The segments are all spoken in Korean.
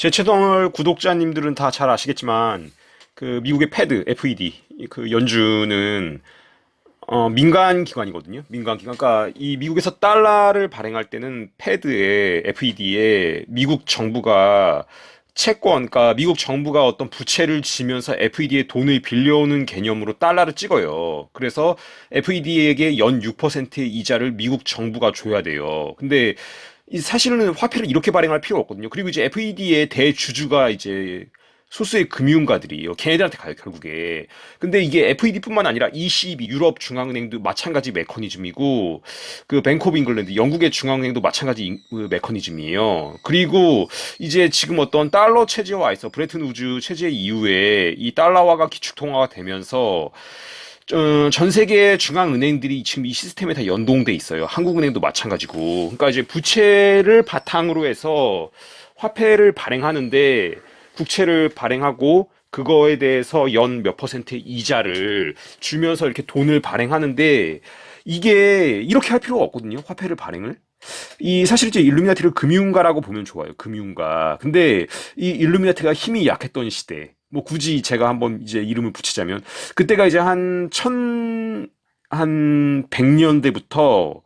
제 채널 구독자님들은 다 잘 아시겠지만 그 미국의 패드 FED 그 연준은 어, 민간 기관이거든요. 민간 기관. 그러니까 이 미국에서 달러를 발행할 때는 패드에 FED에 미국 정부가 채권, 그러니까 미국 정부가 어떤 부채를 지면서 FED에 돈을 빌려오는 개념으로 달러를 찍어요. 그래서 FED에게 연 6%의 이자를 미국 정부가 줘야 돼요. 근데 이 사실은 화폐를 이렇게 발행할 필요가 없거든요. 그리고 이제 FED의 대주주가 이제 소수의 금융가들이에요. 걔네들한테 가요, 결국에. 근데 이게 FED뿐만 아니라 ECB, 유럽 중앙은행도 마찬가지 메커니즘이고, 그 뱅크 오브 잉글랜드, 영국의 중앙은행도 마찬가지 인- 그 메커니즘이에요. 그리고 이제 지금 어떤 달러 체제화 있어, 브레튼 우즈 체제 이후에 이 달러화가 기축통화가 되면서 어, 전 세계 중앙 은행들이 지금 이 시스템에 다 연동돼 있어요. 한국은행도 마찬가지고. 그러니까 이제 부채를 바탕으로 해서 화폐를 발행하는데 국채를 발행하고 그거에 대해서 연 몇 퍼센트의 이자를 주면서 이렇게 돈을 발행하는데 이게 이렇게 할 필요가 없거든요. 화폐를 발행을. 이 사실 이제 일루미나티를 금융가라고 보면 좋아요. 금융가. 근데 이 일루미나티가 힘이 약했던 시대. 뭐 굳이 제가 한번 이제 이름을 붙이자면 그때가 이제 한 천, 한 100년대부터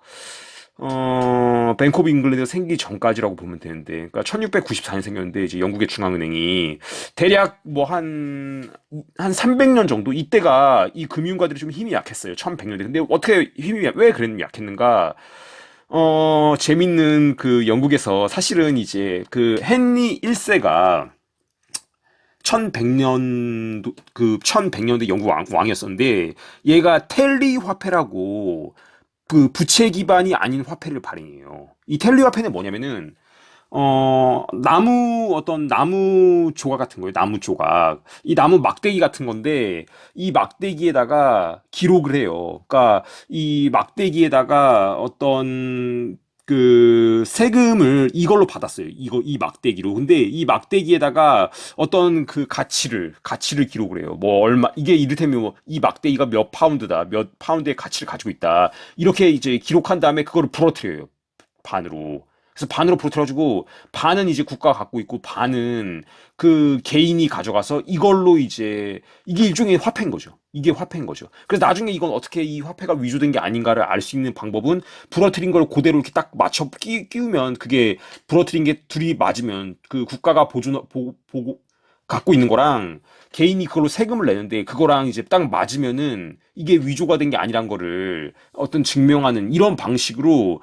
어, 뱅크 오브 잉글랜드가 생기기 전까지라고 보면 되는데, 그러니까 1694년 생겼는데, 이제 영국의 중앙은행이 대략 뭐 한, 한 300년 정도? 이때가 이 금융가들이 좀 힘이 약했어요. 1100년대. 근데 어떻게 힘이, 약- 왜 그랬는 약했는가? 어, 재밌는 그 영국에서 사실은 이제 그 헨리 1세가 1100년, 그 1100년대 영국 왕, 왕이었었는데, 얘가 텔리 화폐라고 그 부채 기반이 아닌 화폐를 발행해요. 이 텔리 화폐는 뭐냐면은, 어, 나무, 어떤 나무 조각 같은 거예요. 나무 조각. 이 나무 막대기 같은 건데, 이 막대기에다가 기록을 해요. 그러니까, 이 막대기에다가 어떤, 그, 세금을 이걸로 받았어요. 이거, 이 막대기로. 근데 이 막대기에다가 어떤 그 가치를, 가치를 기록을 해요. 뭐, 얼마, 이게 이를테면 뭐, 이 막대기가 몇 파운드다. 몇 파운드의 가치를 가지고 있다. 이렇게 이제 기록한 다음에 그거를 부러뜨려요. 반으로. 그래서 반으로 부러뜨려가지고 반은 이제 국가가 갖고 있고 반은 그 개인이 가져가서 이걸로 이제 이게 일종의 화폐인 거죠. 이게 화폐인 거죠. 그래서 나중에 이건 어떻게 이 화폐가 위조된 게 아닌가를 알 수 있는 방법은 부러뜨린 걸 그대로 이렇게 딱 맞춰 끼, 끼우면 그게 부러뜨린 게 둘이 맞으면 그 국가가 보존 보, 보고 갖고 있는 거랑 개인이 그걸로 세금을 내는데 그거랑 이제 딱 맞으면은 이게 위조가 된 게 아니란 거를 어떤 증명하는 이런 방식으로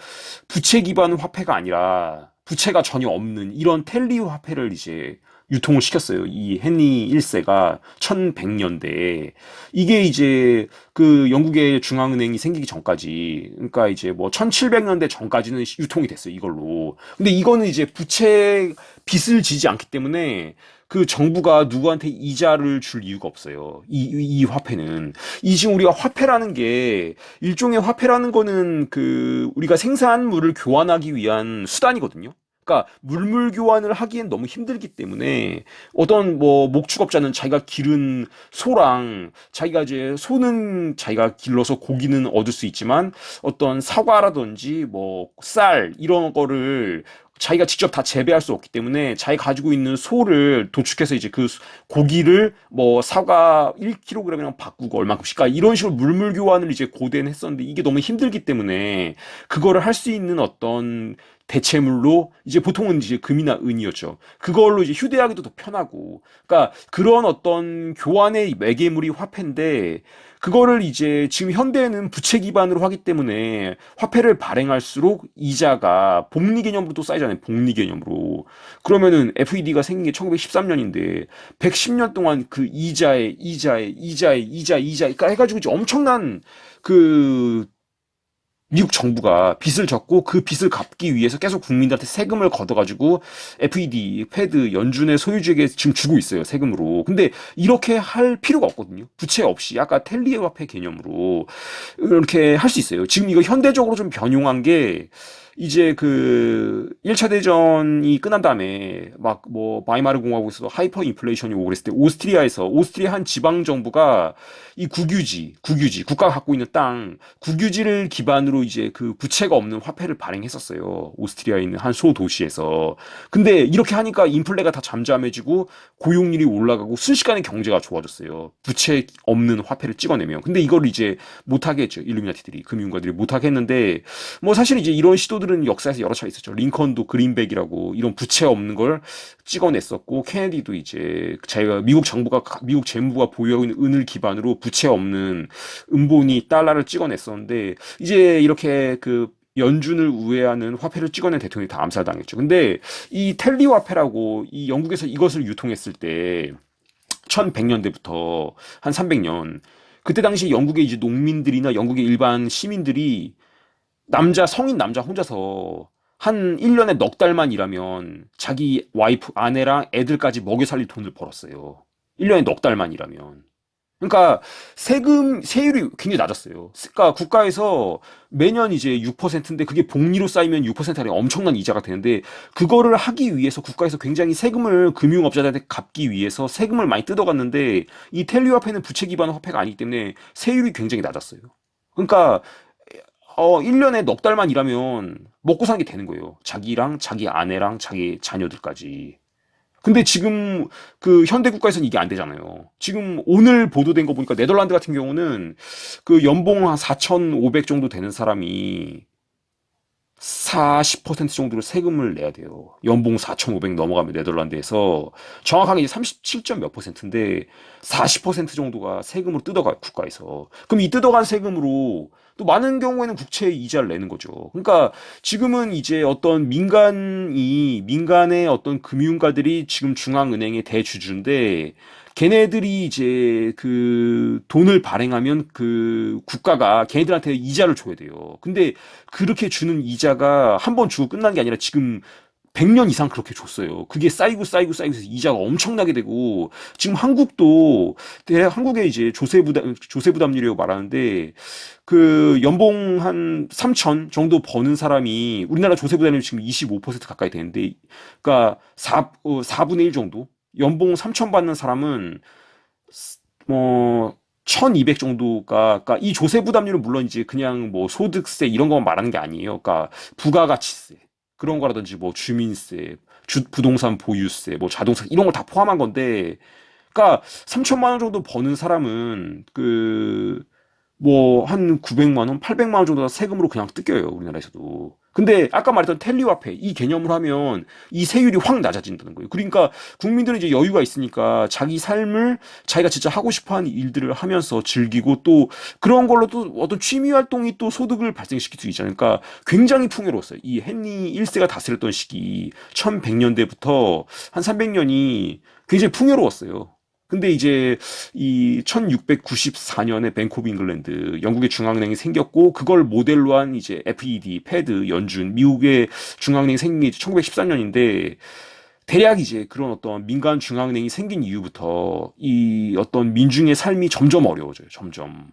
부채 기반 화폐가 아니라 부채가 전혀 없는 이런 텔리 화폐를 이제 유통을 시켰어요. 이 헨리 1세가 1100년대에. 이게 이제 그 영국의 중앙은행이 생기기 전까지, 그러니까 이제 뭐 1700년대 전까지는 유통이 됐어요. 이걸로. 근데 이거는 이제 부채 빚을 지지 않기 때문에 그 정부가 누구한테 이자를 줄 이유가 없어요. 이, 이, 이 화폐는. 이 지금 우리가 화폐라는 게 일종의 화폐라는 거는 그 우리가 생산물을 교환하기 위한 수단이거든요. 그러니까 물물 교환을 하기엔 너무 힘들기 때문에 어떤 뭐 목축업자는 자기가 기른 소랑 자기가 이제 소는 자기가 길러서 고기는 얻을 수 있지만 어떤 사과라든지 뭐 쌀 이런 거를 자기가 직접 다 재배할 수 없기 때문에 자기 가지고 있는 소를 도축해서 이제 그 고기를 뭐 사과 1kg이랑 바꾸고 얼마큼씩 그러니까 이런 식으로 물물 교환을 이제 고대는 했었는데 이게 너무 힘들기 때문에 그거를 할 수 있는 어떤 대체물로 이제 보통은 이제 금이나 은이었죠. 그걸로 이제 휴대하기도 더 편하고. 그러니까 그런 어떤 교환의 매개물이 화폐인데 그거를 이제 지금 현대에는 부채 기반으로 하기 때문에 화폐를 발행할수록 이자가 복리 개념으로 또 쌓이잖아요. 복리 개념으로. 그러면은 FED가 생긴 게 1913년인데 110년 동안 그 이자에 이자에 이자에 이자 이자 그러니까 해가지고 이제 엄청난 그 미국 정부가 빚을 졌고 그 빚을 갚기 위해서 계속 국민들한테 세금을 걷어가지고 FED, 패드, 연준의 소유주에게 지금 주고 있어요 세금으로. 근데 이렇게 할 필요가 없거든요. 부채 없이 아까 텔리의 화폐 개념으로 이렇게 할 수 있어요. 지금 이거 현대적으로 좀 변용한 게 이제 그 1차 대전이 끝난 다음에 막 뭐 바이마르 공화국에서도 하이퍼 인플레이션이 오고 그랬을 때 오스트리아에서 오스트리아 한 지방 정부가 이 국유지, 국유지, 국가가 갖고 있는 땅, 국유지를 기반으로 이제 그 부채가 없는 화폐를 발행했었어요. 오스트리아에 있는 한 소도시에서. 근데 이렇게 하니까 인플레가 다 잠잠해지고 고용률이 올라가고 순식간에 경제가 좋아졌어요. 부채 없는 화폐를 찍어내면. 근데 이걸 이제 못하게 했죠. 일루미나티들이, 금융가들이 못하게 했는데 뭐 사실 이제 이런 시도 들은 역사에서 여러 차례 있었죠. 링컨도 그린백이라고 이런 부채 없는 걸 찍어냈었고 케네디도 이제 자기가 미국 정부가 미국 재무부가 보유하고 있는 은을 기반으로 부채 없는 은본위 달러를 찍어냈었는데 이제 이렇게 그 연준을 우회하는 화폐를 찍어낸 대통령이 다 암살당했죠. 근데 이 텔리 화폐라고 이 영국에서 이것을 유통했을 때 1100년대부터 한 300년 그때 당시 영국의 이제 농민들이나 영국의 일반 시민들이 남자 성인 남자 혼자서 한 1년에 넉 달만 일하면 자기 와이프 아내랑 애들까지 먹여 살릴 돈을 벌었어요. 1년에 넉 달만 일하면. 그러니까 세금 세율이 굉장히 낮았어요. 그러니까 국가에서 매년 이제 6%인데 그게 복리로 쌓이면 6%가 엄청난 이자가 되는데 그거를 하기 위해서 국가에서 굉장히 세금을 금융업자들한테 갚기 위해서 세금을 많이 뜯어갔는데 이 텔리 화폐는 부채 기반 화폐가 아니기 때문에 세율이 굉장히 낮았어요. 그러니까 어 1년에 넉 달만 일하면 먹고 사는 게 되는 거예요. 자기랑 자기 아내랑 자기 자녀들까지. 근데 지금 그 현대 국가에서는 이게 안 되잖아요. 지금 오늘 보도된 거 보니까 네덜란드 같은 경우는 그 연봉 한 4,500 정도 되는 사람이 40% 정도를 세금을 내야 돼요. 연봉 4,500 넘어가면 네덜란드에서 정확하게 37점 몇 퍼센트인데 40% 정도가 세금으로 뜯어가요, 국가에서. 그럼 이 뜯어간 세금으로 또 많은 경우에는 국채 이자를 내는 거죠. 그러니까 지금은 이제 어떤 민간이 민간의 어떤 금융가들이 지금 중앙은행의 대주주인데 걔네들이 이제 그 돈을 발행하면 그 국가가 걔네들한테 이자를 줘야 돼요. 근데 그렇게 주는 이자가 한 번 주고 끝난 게 아니라 지금 100년 이상 그렇게 줬어요. 그게 쌓이고 쌓이고 쌓이고 이자가 엄청나게 되고 지금 한국도 한국의 이제 조세 부담 조세 부담률이라고 말하는데 그 연봉 한 3천 정도 버는 사람이 우리나라 조세 부담률이 지금 25% 가까이 되는데 그러니까 4 어, 4분의 1 정도 연봉 3천 받는 사람은 뭐 1200 정도가 그러니까 이 조세 부담률은 물론 이제 그냥 뭐 소득세 이런 것만 말하는 게 아니에요. 그러니까 부가가치세 그런 거라든지 뭐 주민세, 주 부동산 보유세, 뭐 자동차 이런 걸 다 포함한 건데 그러니까 3천만 원 정도 버는 사람은 그 뭐 한 900만 원, 800만 원 정도 세금으로 그냥 뜯겨요, 우리나라에서도. 근데 아까 말했던 텔리화폐 이 개념을 하면 이 세율이 확 낮아진다는 거예요. 그러니까 국민들은 이제 여유가 있으니까 자기 삶을 자기가 진짜 하고 싶어 하는 일들을 하면서 즐기고 또 그런 걸로 또 어떤 취미 활동이 또 소득을 발생시킬 수 있잖아요. 그러니까 굉장히 풍요로웠어요. 이 헨리 1세가 다스렸던 시기 1100년대부터 한 300년이 굉장히 풍요로웠어요. 근데 이제 이 1694년에 뱅크 오브 잉글랜드 영국의 중앙은행이 생겼고 그걸 모델로 한 이제 FED, 패드, 연준 미국의 중앙은행이 생긴 게 1914년인데 대략 이제 그런 어떤 민간 중앙은행이 생긴 이후부터 이 어떤 민중의 삶이 점점 어려워져요. 점점.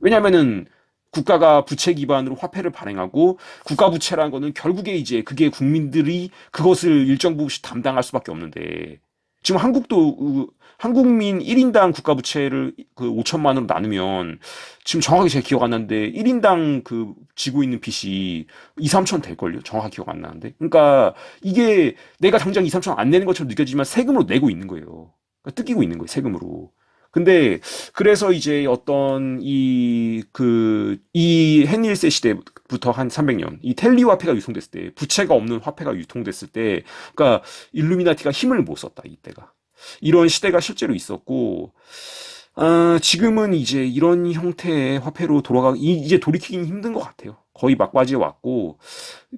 왜냐면은 국가가 부채 기반으로 화폐를 발행하고 국가 부채라는 거는 결국에 이제 그게 국민들이 그것을 일정 부분씩 담당할 수밖에 없는데 지금 한국도 한국민 1인당 국가 부채를 그 5천만 원으로 나누면 지금 정확하게 제가 기억 안 나는데 1인당 그 지고 있는 빚이 2, 3천 될걸요? 정확하게 기억 안 나는데. 그러니까 이게 내가 당장 2, 3천 안 내는 것처럼 느껴지지만 세금으로 내고 있는 거예요. 그러니까 뜯기고 있는 거예요, 세금으로. 근데 그래서 이제 어떤 이 그 이 헨리일세 시대부터 한 300년 이 텔리 화폐가 유통됐을 때 부채가 없는 화폐가 유통됐을 때 그러니까 일루미나티가 힘을 못 썼다 이때가 이런 시대가 실제로 있었고 어, 지금은 이제 이런 형태의 화폐로 돌아가 이제 돌이키긴 힘든 것 같아요. 거의 막바지에 왔고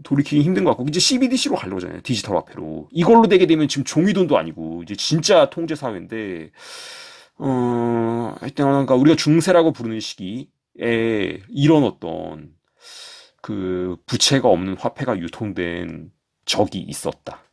돌이키기 힘든 것 같고 이제 CBDC로 가려고 하잖아요. 디지털 화폐로 이걸로 되게 되면 지금 종이돈도 아니고 이제 진짜 통제 사회인데 어, 하여튼, 그러니까 우리가 중세라고 부르는 시기에 이런 어떤 그 부채가 없는 화폐가 유통된 적이 있었다.